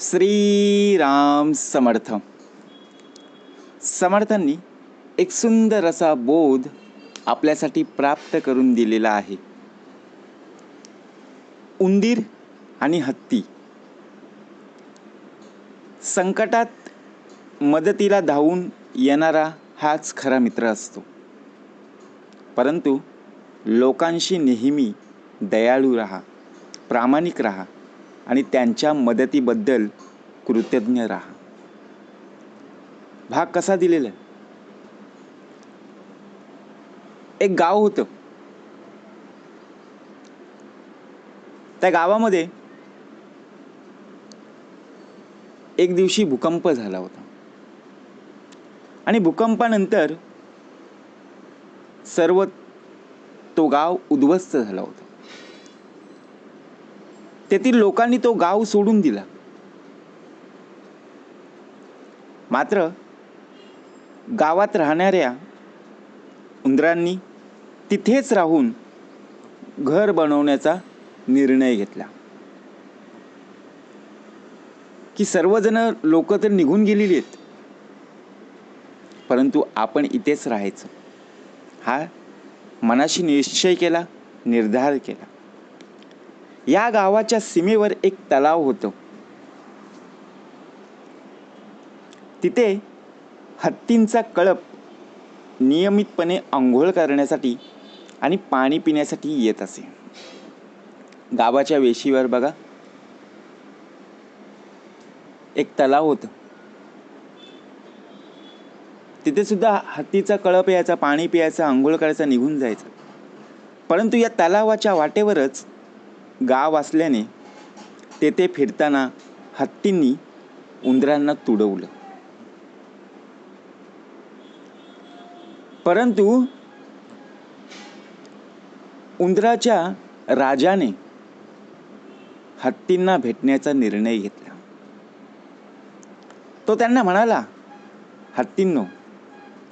श्रीराम समर्थ. समर्थांनी एक सुंदर असा बोध आपल्यासाठी प्राप्त करून दिलेला आहे. उंदीर आणि हत्ती. संकटात मदतीला धावून येणारा हाच खरा मित्र असतो. परंतु लोकांशी नेहमी दयाळू राहा प्रामाणिक राहा. आणि त्यांच्या मदतीबद्दल कृतज्ञ राहा. भाग कसा दिलेला? आहे एक गाव होतं. त्या गावामध्ये एक दिवशी भूकंप झाला होता. आणि भूकंपानंतर सर्व तो गाव उद्ध्वस्त झाला होता. तेथील लोकांनी तो गाव सोडून दिला. मात्र गावात राहणाऱ्या उंदरांनी तिथेच राहून घर बनवण्याचा निर्णय घेतला. की सर्वजण लोक तर निघून गेलेली आहेत. परंतु आपण इथेच राहायचं. हा मनाशी निश्चय केला निर्धार केला. या गावाच्या सीमेवर एक तलाव होतं. तिथे हत्तींचा कळप नियमितपणे आंघोळ करण्यासाठी आणि पाणी पिण्यासाठी येत असे. गावाच्या वेशीवर बघा. एक तलाव होतं. तिथे सुद्धा हत्तीचा कळप यायचा पाणी प्यायचं आंघोळ करायचा निघून जायचं. परंतु या तलावाच्या वाटेवरच गाव असल्याने तेथे फिरताना हत्तींनी उंदरांना तुडवलं. परंतु उंदराच्या राजाने हत्तींना भेटण्याचा निर्णय घेतला. तो त्यांना म्हणाला हत्तींनो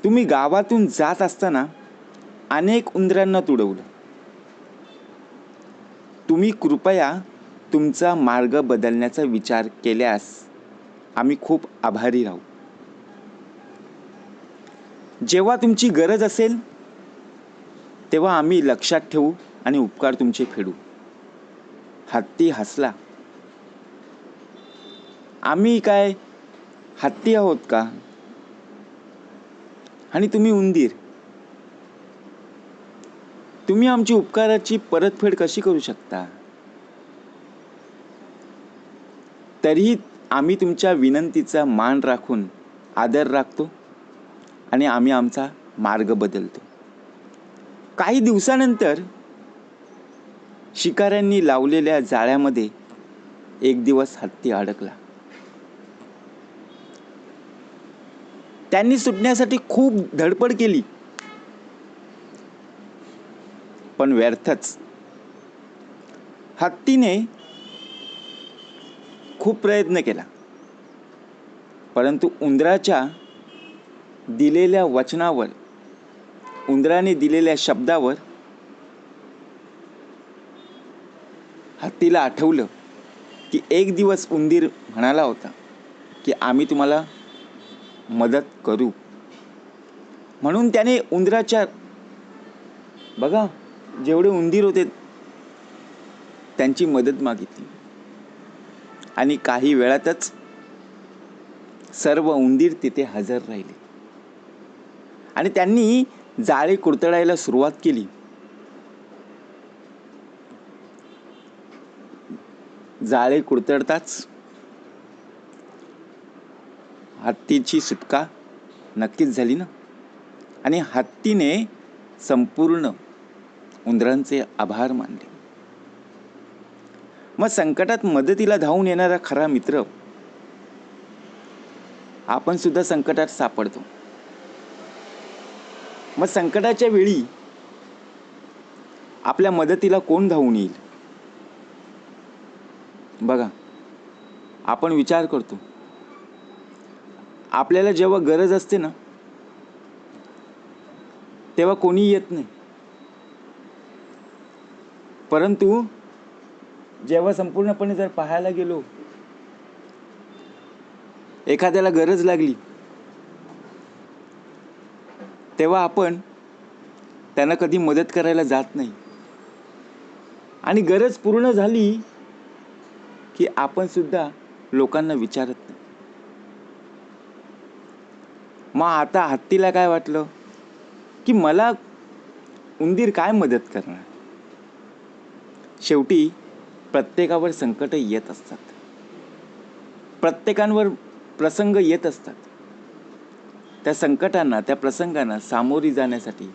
तुम्ही गावातून जात असताना अनेक उंदरांना तुडवलं. तुम्ही कृपया तुमचा मार्ग बदलण्याचा विचार केल्यास आम्ही खूप आभारी राहू. जेव्हा तुमची गरज असेल तेव्हा आम्ही लक्षात ठेवू आणि उपकार तुमचे फेडू. हत्ती हसला. आम्ही काय हत्ती आहोत का? आणि तुम्ही उंदीर. तुम्ही आमची उपकाराची परतफेड कशी करू शकता? तरीही आम्ही तुमच्या विनंतीचा मान राखून आदर राखतो आणि आम्ही आमचा मार्ग बदलतो. काही दिवसानंतर शिकाऱ्यांनी लावलेल्या जाळ्यामध्ये एक दिवस हत्ती अडकला. त्यांनी सुटण्यासाठी खूप धडपड केली. पण व्यर्थच. हत्तीने खूप प्रयत्न केला. परंतु उंदराच्या दिलेल्या वचनावर उंदराने दिलेल्या शब्दावर हत्तीला आठवलं की एक दिवस उंदीर म्हणाला होता की आम्ही तुम्हाला मदत करू. म्हणून त्याने उंदराच्या बघा जेवढे उंदीर होते त्यांची मदत मागितली. आणि काही वेळातच सर्व उंदीर तिथे हजर राहिले. आणि त्यांनी जाळे कुरतडायला सुरुवात केली. जाळे कुरतडताच हत्तीची सुटका नक्कीच झाली ना? आणि हत्तीने संपूर्ण उंदरांचे आभार मानले. मग संकटात मदतीला धावून येणारा खरा मित्र आपण सुद्धा संकटात सापडतो. मग संकटाच्या वेळी आपल्या मदतीला कोण धावून येईल? बघा आपण विचार करतो. आपल्याला जेव्हा गरज असते ना तेव्हा कोणी येत नाही. परंतु जेव्हा संपूर्णपणे जर पाहायला गेलो एखाद्याला गरज लागली तेव्हा आपण त्यांना कधी मदत करायला जात नाही. आणि गरज पूर्ण झाली की आपण सुद्धा लोकांना विचारत नाही. मग आता हत्तीला काय वाटलं? की मला उंदीर काय मदत करणार? शेवटी प्रत्येकावर संकट येत असतात. प्रत्येकांवर प्रसंग येत असतात. त्या संकटांना त्या प्रसंगांना सामोरी जाण्यासाठी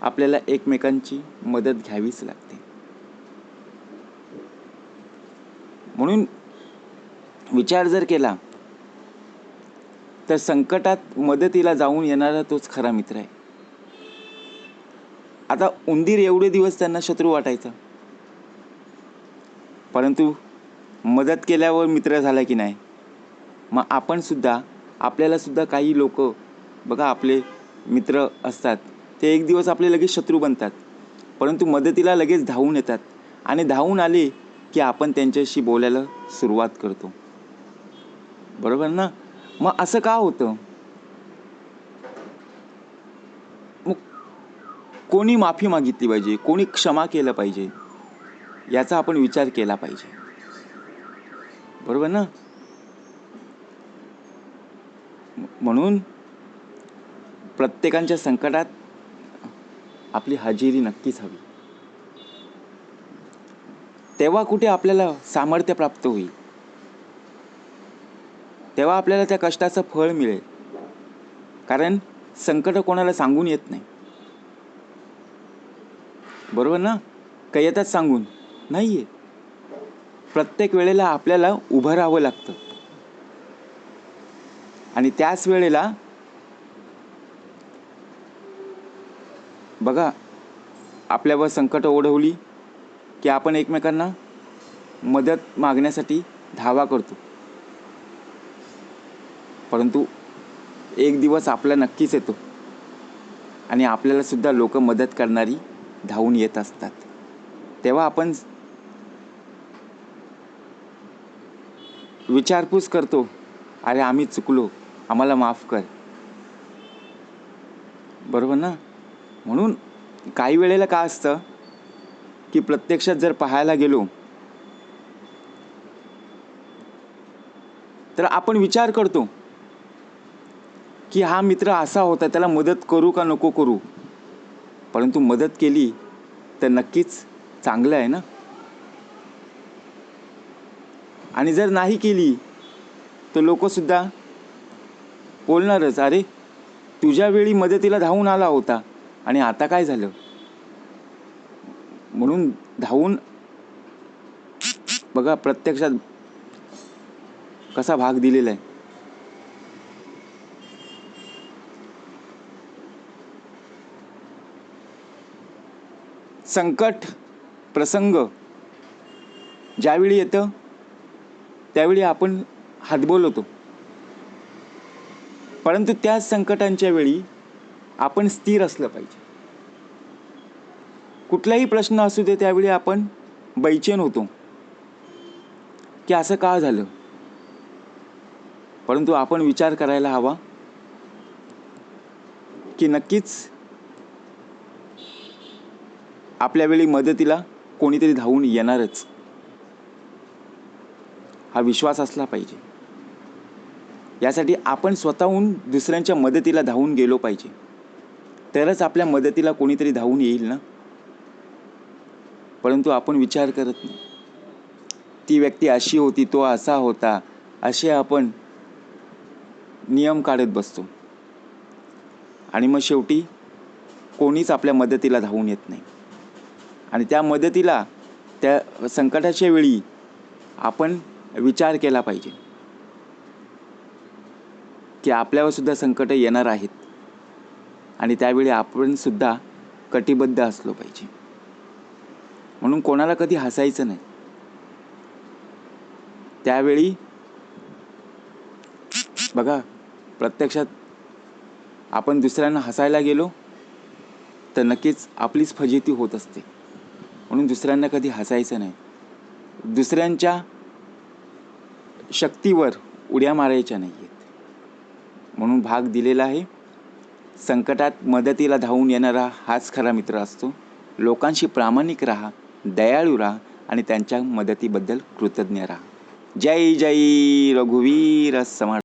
आपल्याला एकमेकांची मदत घ्यावीच लागते. म्हणून विचार जर केला तर संकटात मदतीला जाऊन येणारा तोच खरा मित्र आहे. आता उंदीर एवढे दिवस त्यांना शत्रू वाटायचा. परंतु मदत केल्यावर मित्र झाला की नाही? मग आपणसुद्धा आपल्यालासुद्धा काही लोक बघा आपले मित्र असतात ते एक दिवस आपले लगेच शत्रू बनतात. परंतु मदतीला लगेच धावून येतात आणि धावून आले की आपण त्यांच्याशी बोलायला सुरुवात करतो. बरोबर ना? मग असं का होतं? मग कोणी माफी मागितली पाहिजे कोणी क्षमा केलं पाहिजे? याचा आपण विचार केला पाहिजे. बरोबर ना? म्हणून प्रत्येकांच्या संकटात आपली हजेरी नक्कीच हवी. तेव्हा कुठे आपल्याला सामर्थ्य प्राप्त होईल? तेव्हा आपल्याला त्या कष्टाचं फळ मिळेल. कारण संकट कोणाला सांगून येत नाही. बरोबर ना? काही येतात सांगून. नाही आहे प्रत्येक वेळेला आपल्याला उभं राहावं लागतं. आणि त्याच वेळेला बघा आपल्यावर संकट ओढवली की आपण एकमेकांना मदत मागण्यासाठी धावा करतो. परंतु एक दिवस आपला नक्कीच येतो आणि आपल्याला सुद्धा लोक मदत करणारी धावून येत असतात. तेव्हा आपण विचारपूस करतो. अरे आम्ही चुकलो. आम्हाला माफ कर. बरोबर ना? म्हणून काही वेळेला काय असतं? की प्रत्यक्षात जर पाहायला गेलो तर आपण विचार करतो की हा मित्र असा होता त्याला मदत करू का नको करू? परंतु मदत केली तर नक्कीच चांगलं आहे ना? आणि जर नाही केली तर लोकसुद्धा बोलणारच अरे तुझ्या वेळी मदतीला धावून आला होता आणि आता काय झालं? म्हणून धावून बघा प्रत्यक्षात कसा भाग दिलेला आहे. संकट प्रसंग ज्यावेळी येतं त्यावेळी आपण हातबोल होतो. परंतु त्याच संकटांच्या वेळी आपण स्थिर असलं पाहिजे. कुठलाही प्रश्न असू दे त्यावेळी आपण बैचेन होतो. की असं का झालं? परंतु आपण विचार करायला हवा. की नक्कीच आपल्या वेळी मदतीला कोणीतरी धावून येणारच. हा विश्वास असला पाहिजे. यासाठी आपण स्वतःहून दुसऱ्यांच्या मदतीला धावून गेलो पाहिजे. तरच आपल्या मदतीला कोणीतरी धावून येईल ना? परंतु आपण विचार करत नाही. ती व्यक्ती अशी होती तो असा होता असे आपण नियम काढत बसतो. आणि मग शेवटी कोणीच आपल्या मदतीला धावून येत नाही. आणि त्या मदतीला त्या संकटाच्या वेळी आपण विचार केला पाहिजे. की आपल्यावर सुद्धा संकट येणार आहेत. आणि त्यावेळी आपण सुद्धा कटिबद्ध असलो पाहिजे. म्हणून कोणाला कधी हसायचं नाही. त्यावेळी बघा प्रत्यक्षात आपण दुसऱ्यांना हसायला गेलो तर नक्कीच आपलीच फजिती होत असते. म्हणून दुसऱ्यांना कधी हसायचं नाही. दुसऱ्यांच्या शक्तीवर उड्या मारायच्या नाही आहेत म्हणून भाग दिलेला आहे. संकटात मदतीला धावून येणारा हाच खरा मित्र असतो. लोकांशी प्रामाणिक राहा दयाळू राहा आणि त्यांच्या मदतीबद्दल कृतज्ञ राहा. जय जय रघुवीर समाज.